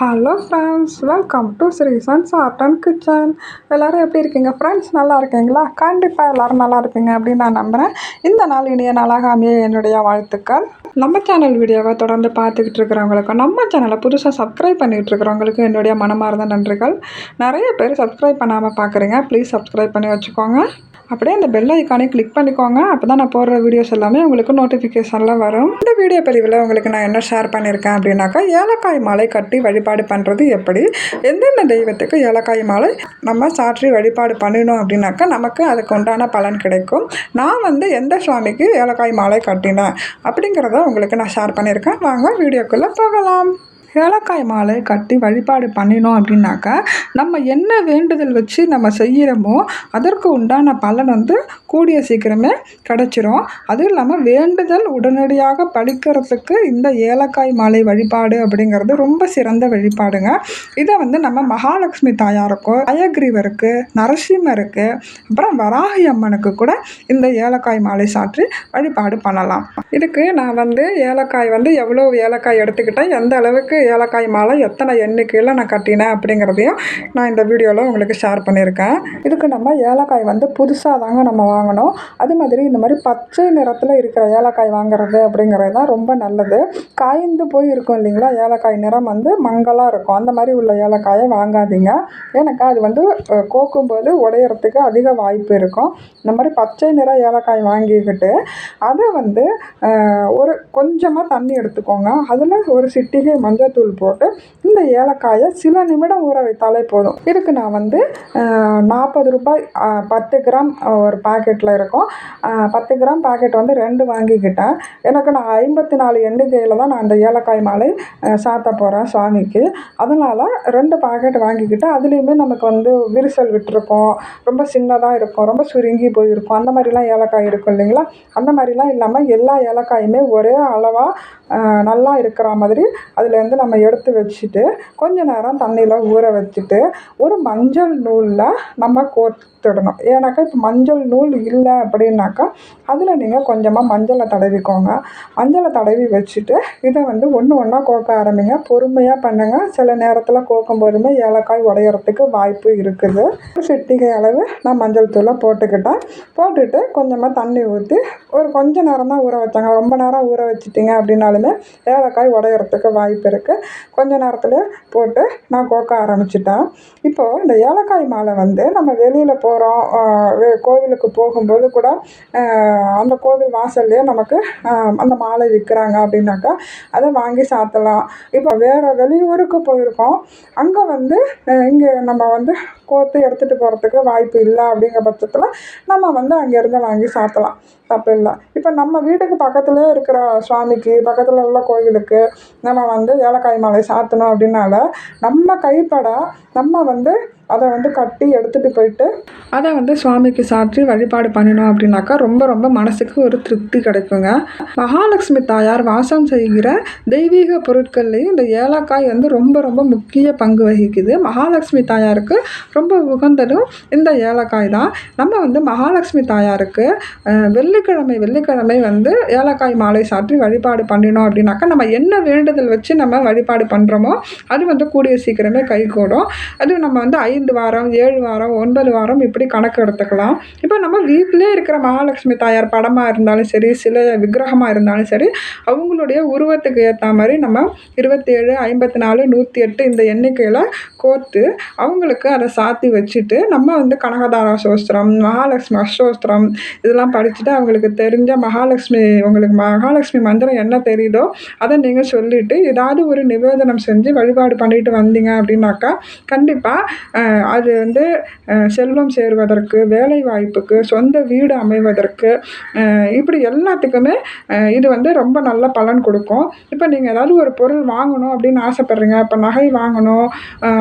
Hello friends welcome to Sreesan's art and kitchen எல்லோரும் எப்படி இருக்கீங்க ஃப்ரெண்ட்ஸ் நல்லா இருக்கீங்களா? கண்டிப்பாக எல்லோரும் நல்லா இருப்பீங்க அப்படின்னு நான் நம்புகிறேன் இந்த நாள் இனிய நாளாக அமைய என்னுடைய வாழ்த்துக்கள். நம்ம சேனல் வீடியோவை தொடர்ந்து பார்த்துக்கிட்டு இருக்கிறவங்களுக்கும் நம்ம சேனலை புதுசாக சப்ஸ்கிரைப் பண்ணிகிட்டு இருக்கிறவங்களுக்கும் என்னுடைய மனமார்ந்த நன்றிகள். நிறைய பேர் சப்ஸ்கிரைப் பண்ணாமல் பார்க்குறீங்க. ப்ளீஸ் சப்ஸ்கிரைப் பண்ணி வச்சுக்கோங்க. அப்படியே அந்த பெல் ஐக்கானே கிளிக் பண்ணிக்கோங்க. அப்போ தான் நான் போடுற வீடியோஸ் எல்லாமே உங்களுக்கு நோட்டிஃபிகேஷன்லாம் வரும். இந்த வீடியோ பதிவில் உங்களுக்கு நான் என்ன ஷேர் பண்ணியிருக்கேன் அப்படின்னாக்கா ஏலக்காய் மாலை கட்டி வழிபாடு பண்ணுறது எப்படி? எந்தெந்த தெய்வத்துக்கு ஏலக்காய் மாலை நம்ம சாற்றி வழிபாடு பண்ணினோம் அப்படின்னாக்கா நமக்கு அதுக்கு உண்டான பலன் கிடைக்கும். நான் வந்து எந்த சுவாமிக்கு ஏலக்காய் மாலை கட்டினேன் அப்படிங்கிறத உங்களுக்கு நான் ஷேர் பண்ணியிருக்கேன் வாங்க வீடியோக்குள்ளே போகலாம். ஏலக்காய் மாலை கட்டி வழிபாடு பண்ணினோம் அப்படின்னாக்கா நம்ம என்ன வேண்டுதல் வச்சு நம்ம செய்கிறோமோ அதற்கு உண்டான பலன் வந்து கூடிய சீக்கிரமே கிடச்சிரும். அதுவும் இல்லாமல் வேண்டுதல் உடனடியாக பழிக்கிறதுக்கு இந்த ஏலக்காய் மாலை வழிபாடு அப்படிங்கிறது ரொம்ப சிறந்த வழிபாடுங்க. இதை வந்து நம்ம மகாலட்சுமி தாயாருக்கோ அயக்ரீவருக்கு நரசிம்மருக்கு அப்புறம் வராகி அம்மனுக்கு கூட இந்த ஏலக்காய் மாலை சாற்றி வழிபாடு பண்ணலாம். இதுக்கு நான் வந்து ஏலக்காய் வந்து எவ்வளோ ஏலக்காய் எடுத்துக்கிட்டேன் எந்த அளவுக்கு ஏலக்காய் மாலை எத்தனை எண்ணிக்கையில் நான் கட்டினேன் அப்படிங்கிறதையும் நான் இந்த வீடியோவில் உங்களுக்கு ஷேர் பண்ணியிருக்கேன். இதுக்கு நம்ம ஏலக்காய் வந்து புதுசாக தாங்க நம்ம வாங்கணும். அது மாதிரி இந்த மாதிரி பச்சை நிறத்தில் இருக்கிற ஏலக்காய் வாங்குறது அப்படிங்கிறது தான் ரொம்ப நல்லது. காய்ந்து போய் இருக்கும் இல்லைங்களா? ஏலக்காய் நிறம் வந்து மங்கலாக இருக்கும். அந்த மாதிரி உள்ள ஏலக்காயை வாங்காதீங்க. ஏன்னாக்கா அது வந்து கோக்கும்போது உடையிறதுக்கு அதிக வாய்ப்பு இருக்கும். இந்த மாதிரி பச்சை நிற ஏலக்காய் வாங்கிக்கிட்டு அதை வந்து ஒரு கொஞ்சமாக தண்ணி எடுத்துக்கோங்க. அதில் ஒரு சிட்டிகை மஞ்சள் தூள் போட்டு இந்த ஏலக்காயை சில நிமிடம் ஊற வைத்தாலே போதும். இதுக்கு நான் வந்து நாற்பது ரூபாய் பத்து கிராம் ஒரு பாக்கெட்டில் இருக்கும். பத்து கிராம் பாக்கெட் வந்து ரெண்டு வாங்கிக்கிட்டேன். எனக்கு நான் ஐம்பத்தி நாலு எண்ணிக்கையில் தான் நான் அந்த ஏலக்காய் மாலை சாத்த போகிறேன் சாமிக்கு. அதனால் ரெண்டு பாக்கெட் வாங்கிக்கிட்டேன். அதுலேயுமே நமக்கு வந்து விரிசல் விட்டுருக்கோம். ரொம்ப சின்னதாக இருக்கும். ரொம்ப சுருங்கி போயிருக்கும். அந்த மாதிரிலாம் ஏலக்காய் இருக்கும் இல்லைங்களா? அந்த மாதிரிலாம் இல்லாமல் எல்லா ஏலக்காயுமே ஒரே அளவாக நல்லா இருக்கிற மாதிரி அதுலேருந்து நம்ம எடுத்து வச்சுட்டு கொஞ்ச நேரம் தண்ணியில் ஊற வச்சுட்டு ஒரு மஞ்சள் நூலில் நம்ம கோர்த்துடணும் ஏன்னாக்கா இப்போ மஞ்சள் நூல் இல்லை அப்படின்னாக்கா அதில் நீங்கள் கொஞ்சமாக மஞ்சளை தடவிக்கோங்க. மஞ்சளை தடவி வச்சுட்டு இதை வந்து ஒன்று ஒன்றா கோக்க ஆரம்பிங்க. பொறுமையாக பண்ணுங்கள் சில நேரத்தில் கோக்கும் போதுமே ஏலக்காய் உடையறதுக்கு வாய்ப்பு இருக்குது. சிட்டிகை அளவு நான் மஞ்சள் தூளை போட்டுக்கிட்டேன். போட்டுட்டு கொஞ்சமாக தண்ணி ஊற்றி ஒரு கொஞ்ச நேரம் தான் ஊற வச்சாங்க. ரொம்ப நேரம் ஊற வச்சிட்டிங்க அப்படின்னாலுமே ஏலக்காய் உடையிறதுக்கு வாய்ப்பு இருக்குது கொஞ்ச நேரத்தில் போட்டு நான் கோக்க ஆரம்பிச்சிட்டேன். இப்போது இந்த ஏலக்காய் மாலை வந்து நம்ம வெளியில் போகிறோம் கோவிலுக்கு போகும்போது கூட அந்த கோவில் வாசல்லையே நமக்கு அந்த மாலை விற்கிறாங்க அப்படின்னாக்கா அதை வாங்கி சாத்தலாம். இப்போ வேறு வெளியூருக்கு போயிருக்கோம். அங்கே வந்து இங்கே நம்ம வந்து கோர்த்து எடுத்துகிட்டு போகிறதுக்கு வாய்ப்பு இல்லை அப்படிங்கிற பட்சத்தில் நம்ம வந்து அங்கேருந்து வாங்கி சாத்தலாம். தப்பு இல்லை. இப்போ நம்ம வீட்டுக்கு பக்கத்துலேயே இருக்கிற சுவாமிக்கு பக்கத்தில் உள்ள கோயிலுக்கு நம்ம வந்து ஏலக்காய் மாலை சாத்தணும் அப்படின்னால நம்ம கைப்பட நம்ம வந்து அதை வந்து கட்டி எடுத்துகிட்டு போயிட்டு அதை வந்து சுவாமிக்கு சாற்றி வழிபாடு பண்ணினோம் அப்படின்னாக்கா ரொம்ப ரொம்ப மனசுக்கு ஒரு திருப்தி கிடைக்குங்க. மகாலட்சுமி தாயார் வாசம் செய்கிற தெய்வீக பொருட்கள்லேயும் இந்த ஏலக்காய் வந்து ரொம்ப ரொம்ப முக்கிய பங்கு வகிக்குது. மகாலட்சுமி தாயாருக்கு ரொம்ப உகந்ததும் இந்த ஏலக்காய் தான். நம்ம வந்து மகாலட்சுமி தாயாருக்கு வெள்ளிக்கிழமை வெள்ளிக்கிழமை வந்து ஏலக்காய் மாலை சாற்றி வழிபாடு பண்ணினோம் அப்படின்னாக்கா நம்ம என்ன வேண்டுதல் வச்சு நம்ம வழிபாடு பண்ணுறோமோ அது வந்து கூடிய சீக்கிரமே கைகூடும். அது நம்ம வந்து ஐ ஐந்து வாரம் ஏழு வாரம் ஒன்பது வாரம் இப்படி கணக்கு எடுத்துக்கலாம். இப்போ நம்ம வீட்டிலே இருக்கிற மகாலட்சுமி தாயார் படமாக இருந்தாலும் சரி சில விக்கிரகமாக இருந்தாலும் சரி அவங்களுடைய உருவத்துக்கு ஏற்ற மாதிரி நம்ம இருபத்தேழு ஐம்பத்தி நாலு நூற்றி எட்டு இந்த எண்ணிக்கையில் கோர்த்து அவங்களுக்கு அதை சாத்தி வச்சுட்டு நம்ம வந்து கனகதாரா சோஸ்திரம் மகாலட்சுமி அஷ்டோஸ்திரம் இதெல்லாம் படிச்சுட்டு அவங்களுக்கு தெரிஞ்ச மகாலட்சுமி உங்களுக்கு மகாலட்சுமி மந்திரம் என்ன தெரியுதோ அதை நீங்கள் சொல்லிவிட்டு ஏதாவது ஒரு நிவேதனம் செஞ்சு வழிபாடு பண்ணிட்டு வந்தீங்க அப்படின்னாக்கா கண்டிப்பாக அது வந்து செல்வம் சேர்வதற்கு வேலை வாய்ப்புக்கு சொந்த வீடு அமைவதற்கு இப்படி எல்லாத்துக்குமே இது வந்து ரொம்ப நல்ல பலன் கொடுக்கும். இப்போ நீங்கள் ஏதாவது ஒரு பொருள் வாங்கணும் அப்படின்னு ஆசைப்பட்றீங்க. இப்போ நகை வாங்கணும்.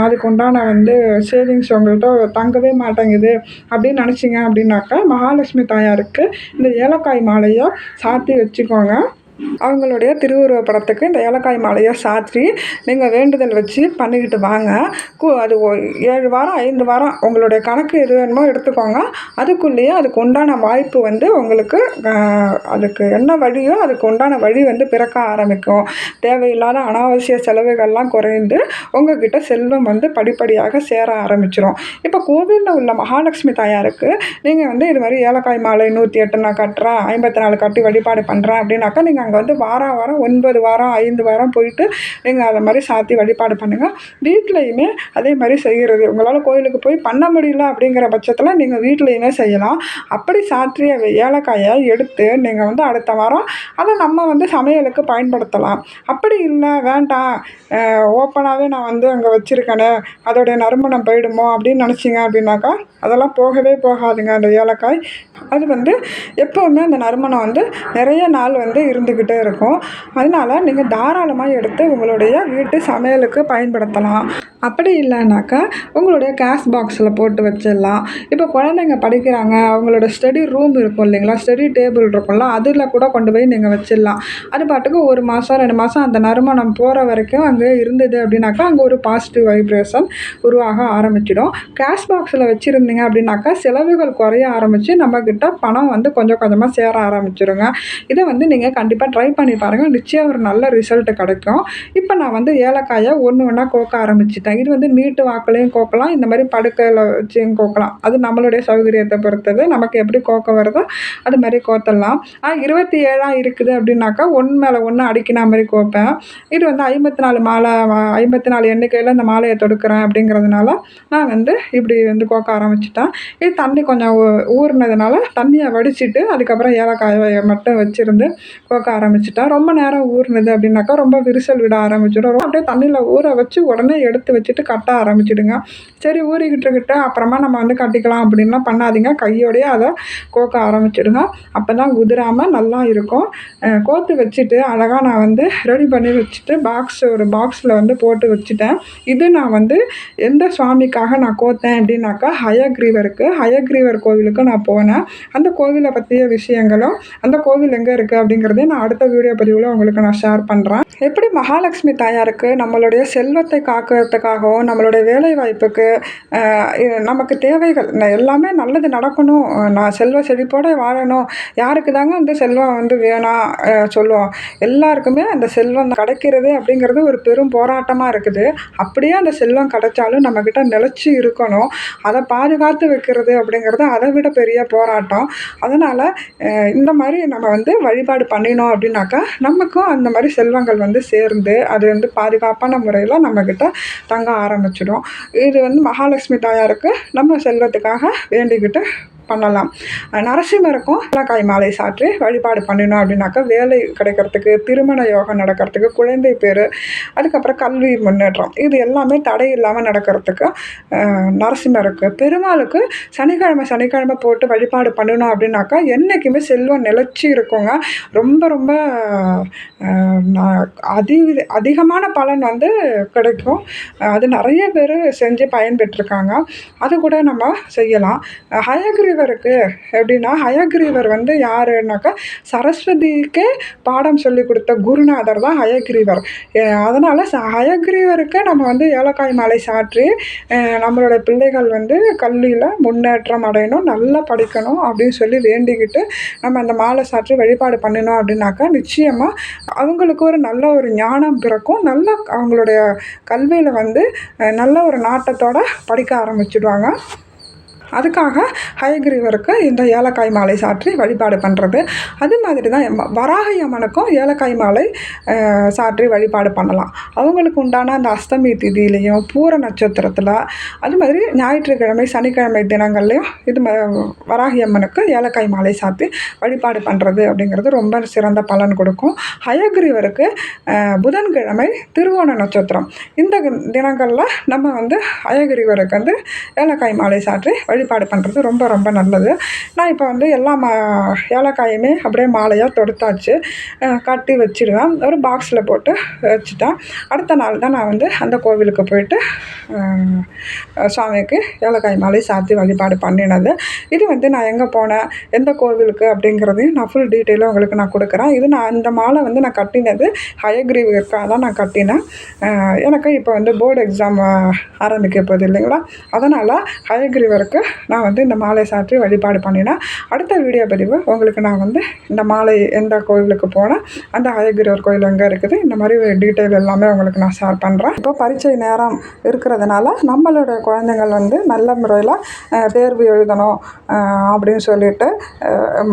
அதுக்கு உண்டான வந்து சேவிங்ஸ் உங்கள்கிட்ட தங்கவே மாட்டேங்குது அப்படின்னு நினச்சிங்க அப்படின்னாக்கா மகாலட்சுமி தாயாருக்கு இந்த ஏலக்காய் மாலையை சாத்தி வச்சுக்கோங்க. அவங்களுடைய திருவுருவ படத்துக்கு இந்த ஏலக்காய் மாலையை சாற்றி நீங்கள் வேண்டுதல் வச்சு பண்ணிக்கிட்டு வாங்க. கு அது ஒ ஏழு வாரம் ஐந்து வாரம் உங்களுடைய கணக்கு எது வேணுமோ எடுத்துக்கோங்க. அதுக்குள்ளேயே அதுக்கு உண்டான வாய்ப்பு வந்து உங்களுக்கு அதுக்கு என்ன வழியோ அதுக்கு உண்டான வழி வந்து பிறக்க ஆரம்பிக்கும். தேவையில்லாத அனாவசிய செலவுகள்லாம் குறைந்து உங்ககிட்ட செல்வம் வந்து படிப்படியாக சேர ஆரம்பிச்சிடும் இப்போ கோவிலில் உள்ள மகாலட்சுமி தாயாருக்கு நீங்கள் வந்து இது மாதிரி ஏலக்காய் மாலை நூற்றி எட்டு நான் கட்டுறேன் ஐம்பத்தி நாலு கட்டி வழிபாடு பண்ணுறேன் அப்படின்னாக்கா நீங்கள் அங்கே வந்து வாரம் வாரம் ஒன்பது வாரம் ஐந்து வாரம் போயிட்டு நீங்கள் அதை மாதிரி சாத்தி வழிபாடு பண்ணுங்கள் வீட்லேயுமே அதே மாதிரி செய்கிறது உங்களால் கோயிலுக்கு போய் பண்ண முடியல அப்படிங்கிற பட்சத்தில் நீங்கள் வீட்லேயுமே செய்யலாம். அப்படி சாற்றிய ஏலக்காயை எடுத்து நீங்கள் வந்து அடுத்த வாரம் அதை நம்ம வந்து சமையலுக்கு பயன்படுத்தலாம். அப்படி இல்லை வேண்டாம். ஓப்பனாகவே நான் வந்து அங்கே வச்சுருக்கேனே அதோடைய நறுமணம் போயிடுமோ அப்படின்னு நினச்சிங்க அப்படின்னாக்கா அதெல்லாம் போகவே போகாதுங்க அந்த ஏலக்காய். அது வந்து எப்போவுமே அந்த நறுமணம் வந்து நிறைய நாள் வந்து இருந்துக்கிட்டே இருக்கும். அதனால் நீங்கள் தாராளமாக எடுத்து உங்களுடைய வீட்டு சமையலுக்கு பயன்படுத்தலாம். அப்படி இல்லைனாக்கா உங்களுடைய கேஷ் பாக்ஸில் போட்டு வச்சிடலாம். இப்போ குழந்தைங்க படிக்கிறாங்க அவங்களோட ஸ்டடி ரூம் இருக்கும் இல்லைங்களா? ஸ்டடி டேபிள் இருக்கும்ல அதில் கூட கொண்டு போய் நீங்கள் வச்சிடலாம். அது பாட்டுக்கு ஒரு மாதம் ரெண்டு மாதம் அந்த நறுமணம் போகிற வரைக்கும் அங்கே இருந்தது அப்படின்னாக்கா அங்கே ஒரு பாசிட்டிவ் வைப்ரேஷன் உருவாக ஆரம்பிச்சிடும். கேஷ் பாக்ஸில் வச்சுருந்தீங்க அப்படின்னாக்கா செலவுகள் குறைய ஆரம்பித்து நம்மக்கிட்ட பணம் வந்து கொஞ்சம் கொஞ்சமாக சேர ஆரம்பிச்சிருங்க. இதை வந்து நீங்கள் கண்டிப்பாக ட்ரை பண்ணி பாருங்கள் நிச்சயம் ஒரு நல்ல ரிசல்ட் கிடைக்கும். இப்போ நான் வந்து ஏலக்காயை ஒன்று ஒன்றா கோக்க ஆரம்பிச்சிட்டேன். இது வந்து நீட்டு வாக்குலையும் கோக்கலாம் இந்த மாதிரி படுக்கையில் வச்சும் கோக்கலாம். அது நம்மளுடைய சௌகரியத்தை பொறுத்தது. நமக்கு எப்படி கோக்க வருதோ அது மாதிரி கோத்தலாம். இருபத்தி ஏழாக இருக்குது அப்படின்னாக்கா ஒன்று மேலே ஒன்று அடிக்கின மாதிரி கோப்பேன். இது வந்து ஐம்பத்தி நாலு மாலை ஐம்பத்தி நாலு எண்ணிக்கையில் இந்த மாலையை தொடுக்கிறேன் அப்படிங்கிறதுனால நான் வந்து இப்படி வந்து கோக்க ஆரம்பிச்சிட்டேன். இது தண்ணி கொஞ்சம் ஊ- ஊறினதுனால தண்ணியை வடிச்சிட்டு அதுக்கப்புறம் ஏலக்காயை மட்டும் வச்சுருந்து கோக்க ஆரம்பிச்சிட்டேன் ரொம்ப நேரம் ஊறினது அப்படின்னாக்கா ரொம்ப விரிசல் விட ஆரம்பிச்சிடும். ரொம்ப அப்படியே தண்ணியில் ஊற வச்சு உடனே எடுத்து வச்சுட்டு கட்ட ஆரம்பிச்சிடுங்க. சரி ஊறிக்கிட்டுருக்கிட்ட அப்புறமா நம்ம வந்து கட்டிக்கலாம் அப்படின்லாம் பண்ணாதீங்க. கையோடையே அதை கோக்க ஆரம்பிச்சிடுங்க. அப்போ தான் உதிராமல் நல்லா இருக்கும். கோத்து வச்சுட்டு அழகாக நான் வந்து ரெடி பண்ணி வச்சுட்டு பாக்ஸ் ஒரு பாக்ஸில் வந்து போட்டு வச்சுட்டேன். இது நான் வந்து எந்த சுவாமிக்காக நான் கோத்தேன் அப்படின்னாக்கா ஹயக்ரீவருக்கு ஹயக்ரீவர் கோவிலுக்கு நான் போனேன். அந்த கோவிலை பற்றிய விஷயங்களும் அந்த கோவில் எங்கே இருக்குது அப்படிங்கிறதையும் நான் அடுத்த வீடியோ பதிவில் உங்களுக்கு நான் ஷேர் பண்ணுறேன் எப்படி மகாலட்சுமி தாயாருக்கு நம்மளுடைய செல்வத்தை காக்கிறதுக்காகவும் நம்மளுடைய வேலை வாய்ப்புக்கு நமக்கு தேவைகள் எல்லாமே நல்லது நடக்கணும். நான் செல்வ செழிப்போடு வாழணும். யாருக்கு தாங்க அந்த செல்வம் வந்து வேணாம் சொல்லுவோம். எல்லாருக்குமே அந்த செல்வம் கிடைக்கிறது அப்படிங்கிறது ஒரு பெரும் போராட்டமாக இருக்குது. அப்படியே அந்த செல்வம் கிடைச்சாலும் நம்மக்கிட்ட நிலச்சி இருக்கணும். அதை பாதுகாத்து வைக்கிறது அப்படிங்கிறது அதை விட பெரிய போராட்டம். அதனால் இந்த மாதிரி நம்ம வந்து வழிபாடு பண்ணினோம் அப்படின்னாக்கா நமக்கும் அந்த மாதிரி செல்வங்கள் வந்து சேர்ந்து அது வந்து பாதுகாப்பான முறையில் நம்மக்கிட்ட தங்க ஆரம்பிச்சிடும். இது வந்து மகாலட்சுமி தாயாருக்கு நம்ம செல்வத்துக்காக வேண்டிக்கிட்டு பண்ணலாம். அஹ் நரசிம்மருக்கும் ஏலக்காய் மாலை சாற்றி வழிபாடு பண்ணினோம் அப்படின்னாக்கா வேலை கிடைக்கிறதுக்கு திருமண யோகம் நடக்கிறதுக்கு குழந்தை பேர் அதுக்கப்புறம் கல்வி முன்னேற்றம். இது எல்லாமே தடை இல்லாமல் நடக்கிறதுக்கு நரசிம்ம நரசிம்மருக்கு பெருமாளுக்கு சனிக்கிழமை சனிக்கிழமை போட்டு வழிபாடு பண்ணணும் அப்படின்னாக்கா என்றைக்குமே செல்வம் நிலச்சி இருக்குங்க. ரொம்ப ரொம்ப அதி அதிகமான பலன் வந்து கிடைக்கும். அது நிறைய பேர் செஞ்சு பயன்பெற்றிருக்காங்க. அது கூட நம்ம செய்யலாம். ஹயக்ரீவ ஹயக்ரீவருக்கு எப்படின்னா ஹயக்ரீவர் வந்து யாருன்னாக்கா சரஸ்வதிக்கே பாடம் சொல்லி கொடுத்த குருநாதர் தான் ஹயக்ரீவர். அதனால் ச ஹயக்ரீவருக்கு நம்ம வந்து ஏலக்காய் மாலை சாற்றி நம்மளோட பிள்ளைகள் வந்து கல்வியில் முன்னேற்றம் அடையணும் நல்லா படிக்கணும் அப்படின்னு சொல்லி வேண்டிக்கிட்டு நம்ம அந்த மாலை சாற்றி வழிபாடு பண்ணினோம் அப்படின்னாக்கா நிச்சயமாக அவங்களுக்கு ஒரு நல்ல ஒரு ஞானம் பிறக்கும். நல்ல அவங்களுடைய கல்வியில் வந்து நல்ல ஒரு நாட்டத்தோட படிக்க ஆரம்பிச்சிடுவாங்க. அதுக்காக ஹயக்ரீவருக்கு இந்த ஏலக்காய் மாலை சாற்றி வழிபாடு பண்ணுறது அது மாதிரி தான் எம்ம- வராகி அம்மனுக்கும் ஏலக்காய் மாலை சாற்றி வழிபாடு பண்ணலாம். அவங்களுக்கு உண்டான அந்த அஸ்தமி திதியிலையும் பூர நட்சத்திரத்தில் அது மாதிரி ஞாயிற்றுக்கிழமை சனிக்கிழமை தினங்கள்லையும் இது ம வராகி அம்மனுக்கு ஏலக்காய் மாலை சாத்தி வழிபாடு பண்ணுறது அப்படிங்கிறது ரொம்ப சிறந்த பலன் கொடுக்கும். ஹயக்ரீவருக்கு புதன்கிழமை திருவோண நட்சத்திரம். இந்த தினங்களில் நம்ம வந்து ஹயகிரிவருக்கு வந்து ஏலக்காய் மாலை சாற்றி வழி வழிபாடு பண்ணுறது ரொம்ப ரொம்ப நல்லது. நான் இப்போ வந்து எல்லா மா ஏலக்காயுமே அப்படியே மாலையாக தொடுத்தாச்சு. கட்டி வச்சிடுவேன் ஒரு பாக்ஸில் போட்டு வச்சுட்டேன். அடுத்த நாள் தான் நான் வந்து அந்த கோவிலுக்கு போயிட்டு சுவாமிக்கு ஏலக்காய் மாலை சாத்தி வழிபாடு பண்ணினது. இது வந்து நான் எங்கே போனேன் எந்த கோவிலுக்கு அப்படிங்கிறதையும் நான் ஃபுல் டீட்டெயிலும் உங்களுக்கு நான் கொடுக்குறேன். இது நான் இந்த மாலை வந்து நான் கட்டினது ஹயக்ரீவிற்காக தான் நான் கட்டினேன். எனக்கு இப்போ வந்து போர்டு எக்ஸாம் ஆரம்பிக்க போகுது இல்லைங்களா? அதனால் ஹயக்ரீவருக்கு நான் வந்து இந்த மாலை சாற்றி வழிபாடு பண்ணினேன் அடுத்த வீடியோ பதிவு உங்களுக்கு நான் வந்து இந்த மாலை எந்த கோவிலுக்கு போனேன் அந்த ஹயக்ரீவர் கோயில் எங்கே இருக்குது இந்த மாதிரி டீட்டெயில் எல்லாமே உங்களுக்கு நான் ஷேர் பண்ணுறேன் இப்போ பரீட்சை நேரம் இருக்கிறதுனால நம்மளோட குழந்தைங்கள் வந்து நல்ல முறையில் தேர்வு எழுதணும் அப்படின்னு சொல்லிட்டு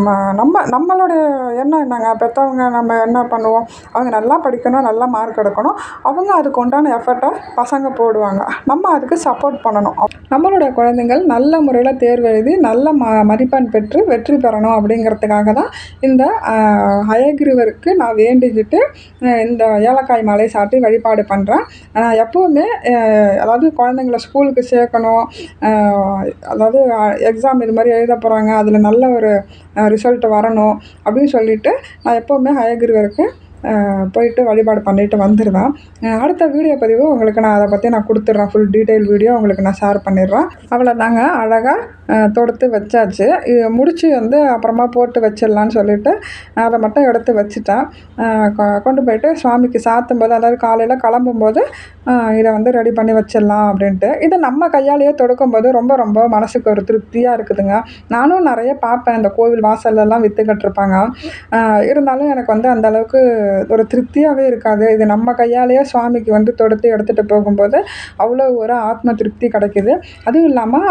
ம- நம்ம நம்மளுடைய எண்ணம் என்னங்க பெற்றவங்க நம்ம என்ன பண்ணுவோம் அவங்க நல்லா படிக்கணும் நல்லா மார்க் எடுக்கணும் அவங்க அதுக்கு உண்டான எஃபர்ட்டை பசங்க போடுவாங்க. நம்ம அதுக்கு சப்போர்ட் பண்ணணும். நம்மளுடைய குழந்தைங்கள் நல்ல முறையில் தேர்வு எழுதி நல்ல ம மதிப்பெண் பெற்று வெற்றி பெறணும் அப்படிங்கிறதுக்காக தான் இந்த அஹ், ஹயகிரிவருக்கு நான் வேண்டிக்கிட்டு இந்த ஏலக்காய் மாலை சாட்டி வழிபாடு பண்ணுறேன் நான் எப்போவுமே அதாவது குழந்தைங்கள ஸ்கூலுக்கு சேர்க்கணும் அதாவது எக்ஸாம் இது மாதிரி எழுத போகிறாங்க அதில் நல்ல ஒரு ரிசல்ட் வரணும் அப்படின்னு சொல்லிட்டு நான் எப்போவுமே ஹயகிரிவருக்கு போயிட்டு வழிபாடு பண்ணிட்டு வந்துடுவேன் அடுத்த வீடியோ பதிவு உங்களுக்கு நான் அதை பற்றி நான் கொடுத்துட்றேன். ஃபுல் டீட்டெயில் வீடியோ உங்களுக்கு நான் ஷேர் பண்ணிடுறேன். அவ்வளோதாங்க அழகாக தொடுத்து வச்சாச்சு. இது முடித்து வந்து அப்புறமா போட்டு வச்சிடலான்னு சொல்லிட்டு அதை மட்டும் எடுத்து வச்சுட்டேன். கொ- கொண்டு போயிட்டு சுவாமிக்கு சாத்தும் போது அதாவது காலையில் கிளம்பும்போது இதை வந்து ரெடி பண்ணி வச்சிடலாம் அப்படின்ட்டு. இதை நம்ம கையாலேயே தொடுக்கும்போது ரொம்ப ரொம்ப மனசுக்கு ஒரு திருப்தியாக இருக்குதுங்க. நானும் நிறைய பார்ப்பேன். இந்த கோவில் வாசல்லலாம் விற்றுக்கிட்டு இருப்பாங்க. இருந்தாலும் எனக்கு வந்து அந்த அளவுக்கு ஒரு திருப்தியாகவே இருக்காது. இது நம்ம கையாலேயே சுவாமிக்கு வந்து தொடுத்து எடுத்துகிட்டு போகும்போது அவ்வளோ ஒரு ஆத்ம திருப்தி கிடைக்குது. அதுவும் இல்லாமல்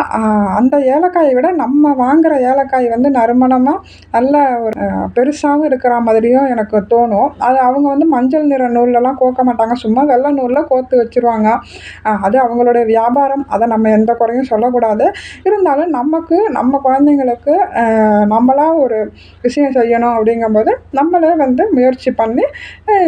அந்த ஏலக்காயை விட நம்ம வாங்குகிற ஏலக்காய் வந்து நறுமணமாக நல்ல ஒரு பெருசாகவும் இருக்கிற மாதிரியும் எனக்கு தோணும். அது அவங்க வந்து மஞ்சள் நிற நூல்லலாம் கோக்க மாட்டாங்க. சும்மா வெள்ளை நூலில் கோர்த்து வச்சுருவாங்க. அது அவங்களுடைய வியாபாரம். அதை நம்ம எந்த குறையும் சொல்லக்கூடாது. இருந்தாலும் நமக்கு நம்ம குழந்தைங்களுக்கு நம்மளாக நம்மளா ஒரு விஷயம் செய்யணும் அப்படிங்கும்போது நம்மளே வந்து முயற்சி பண்ணி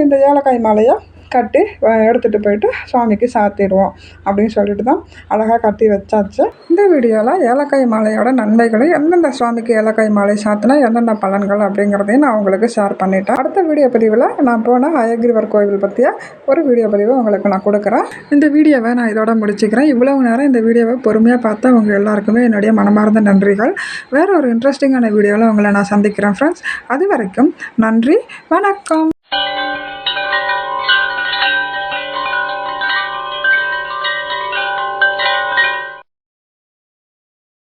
இந்த ஏலக்காய் மாலையை கட்டி எடுத்துகிட்டு போயிட்டு சுவாமிக்கு சாத்திடுவோம் அப்படின்னு சொல்லிட்டு தான் அழகாக கட்டி வச்சாச்சு. இந்த வீடியோவில் ஏலக்காய் மாலையோட நன்மைகளை எந்தெந்த சுவாமிக்கு ஏலக்காய் மாலை சாத்தினா என்னென்ன பலன்கள் அப்படிங்கிறதையும் நான் உங்களுக்கு ஷேர் பண்ணிட்டேன். அடுத்த வீடியோ பதிவில் நான் போன அயகிரிவர் கோவில் பற்றிய ஒரு வீடியோ பதிவு உங்களுக்கு நான் கொடுக்குறேன். இந்த வீடியோவை நான் இதோட முடிச்சுக்கிறேன். இவ்வளவு நேரம் இந்த வீடியோவை பொறுமையாக பார்த்தா உங்கள் எல்லாருக்குமே என்னுடைய மனமார்ந்த நன்றிகள். வேற ஒரு இன்ட்ரெஸ்டிங்கான வீடியோவில் உங்களை நான் சந்திக்கிறேன் ஃப்ரெண்ட்ஸ் அது வரைக்கும் நன்றி வணக்கம். you